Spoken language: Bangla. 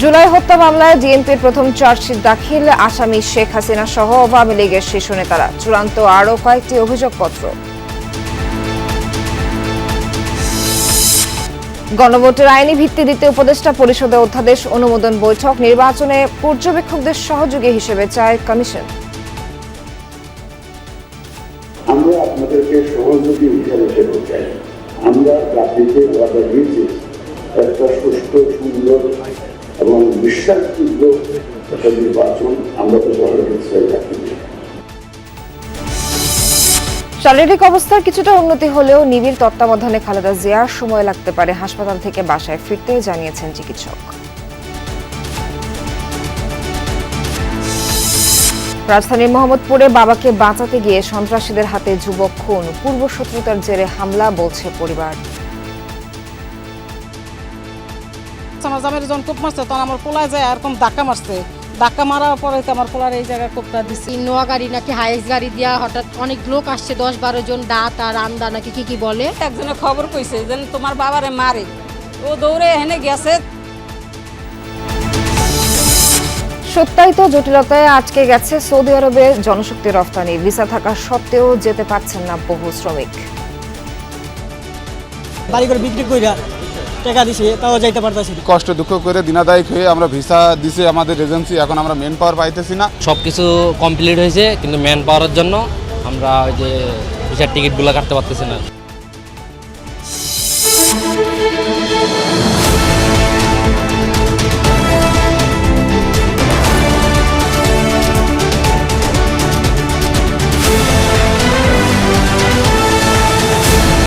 জুলাই হত্যা মামলায় ডিএনপির প্রথম চার্জশিট দাখিল, আসামি শেখ হাসিনা সহ আওয়ামী লীগের শীর্ষ নেতারা। চূড়ান্ত আরও কয়েকটি অভিযোগপত্র। গণভোটের আইনি ভিত্তি দিতে উপদেষ্টা পরিষদে অধ্যাদেশ, অনুমোদন বৈঠক, নির্বাচনে পর্যবেক্ষকদের সহযোগী হিসেবে চায় কমিশন। আমরা আপনাদেরকে সহযোগী চাই। আমরা ওয়াদা দিয়েছি। একটা সুন্দর এবং বিশ্বাসযোগ্য একটা নির্বাচন আমরা তো থাকি শারীরিক অবস্থার কিছুটা উন্নতি হলেও নিবিড় তত্ত্বাবধানে খালেদা জিয়ার সময় লাগতে পারে হাসপাতাল থেকে বাসায় ফিরতে জানিয়েছেন চিকিৎসক। রাজধানীর মোহাম্মদপুরে বাবাকে বাঁচাতে গিয়ে সন্ত্রাসীদের হাতে যুবক খুন। পূর্ব শত্রুতার জেরে হামলা বলছে পরিবার। আমার জামের যখন কোপ মারছে তখন আমার পোলায় যায় এরকম ধাক্কা মারছে। ধাক্কা মারার পরে তো আমার পোলার এই জায়গায় কোপটা দিচ্ছে ইনোয়া গাড়ি নাকি হাইস গাড়ি দিয়া হঠাৎ অনেক লোক আসছে দশ বারো জন দাঁত আর আমদা নাকি কি কি বলে। একজনে খবর কইছে যে তোমার বাবারে মারে। ও দৌড়ে এখানে গেছে। সত্যায়িত জটিলতায় আটকে গেছে সৌদি আরবে জনশক্তি রফতানি। ভিসা থাকা সত্ত্বেও যেতে পারছেন না বহু শ্রমিক। বাড়িঘর করে বিক্রি কইরা টাকা দিছে তাও যাইতে পারতাছি কষ্ট দুঃখ করে দিনাদায়ক হয়ে আমরা ভিসা দিছে আমাদের এজেন্সি এখন আমরা মেন পাওয়ার পাইতেছি না। সব কিছু কমপ্লিট হয়েছে কিন্তু ম্যান পাওয়ারের জন্য আমরা ওই যে ভিসার টিকিটগুলো কাটতে পারতেছি না।